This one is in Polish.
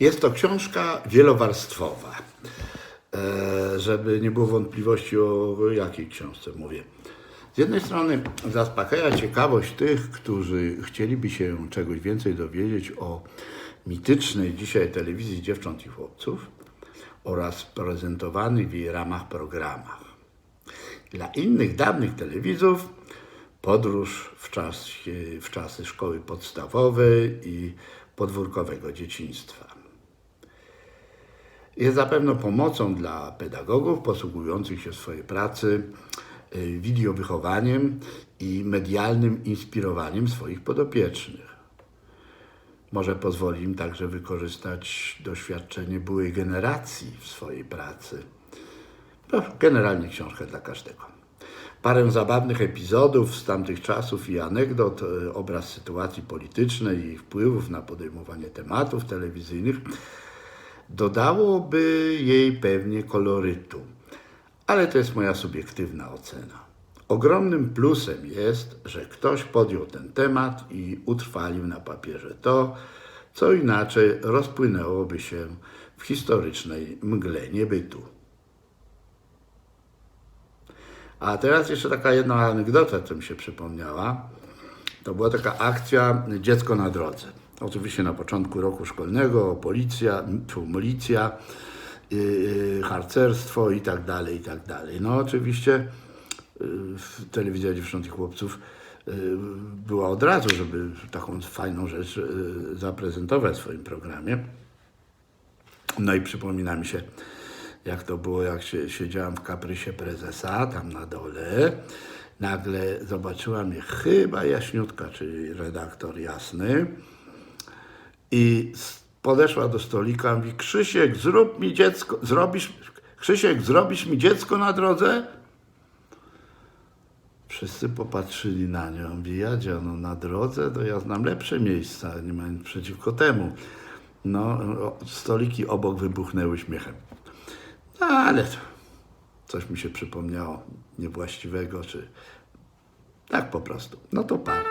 Jest to książka wielowarstwowa. E, Żeby nie było wątpliwości o jakiej książce mówię. Z jednej strony zaspokaja ciekawość tych, którzy chcieliby się czegoś więcej dowiedzieć o mitycznej dzisiaj telewizji dziewcząt i chłopców oraz prezentowanych w jej ramach programach. Dla innych dawnych telewizów podróż w, czasie, w czasy szkoły podstawowej i podwórkowego dzieciństwa. Jest zapewne pomocą dla pedagogów posługujących się w swojej pracy y, wideowychowaniem i medialnym inspirowaniem swoich podopiecznych. Może pozwoli im także wykorzystać doświadczenie byłej generacji w swojej pracy. No, generalnie książka dla każdego. Parę zabawnych epizodów z tamtych czasów i anegdot, e, obraz sytuacji politycznej i ich wpływów na podejmowanie tematów telewizyjnych dodałoby jej pewnie kolorytu. Ale to jest moja subiektywna ocena. Ogromnym plusem jest, że ktoś podjął ten temat i utrwalił na papierze to, co inaczej rozpłynęłoby się w historycznej mgle niebytu. A teraz jeszcze taka jedna anegdota, co mi się przypomniała. To była taka akcja Dziecko na drodze. Oczywiście na początku roku szkolnego, policja, tu milicja, yy, harcerstwo i tak dalej, i tak dalej. No oczywiście yy, telewizja dziewcząt i chłopców yy, była od razu, żeby taką fajną rzecz yy, zaprezentować w swoim programie. No i przypomina mi się, jak to było, jak się, siedziałam w kaprysie prezesa, tam na dole. Nagle zobaczyła mnie chyba Jaśniutka, czyli redaktor Jasny. I podeszła do stolika, mówi, Krzysiek, zrób mi dziecko, zrobisz, Krzysiek, zrobisz mi dziecko na drodze? Wszyscy popatrzyli na nią. Mówi, Jadzia, no na drodze to ja znam lepsze miejsca, nie mam nic przeciwko temu. No, stoliki obok wybuchnęły śmiechem. No, ale coś mi się przypomniało niewłaściwego, czy tak po prostu. No to par.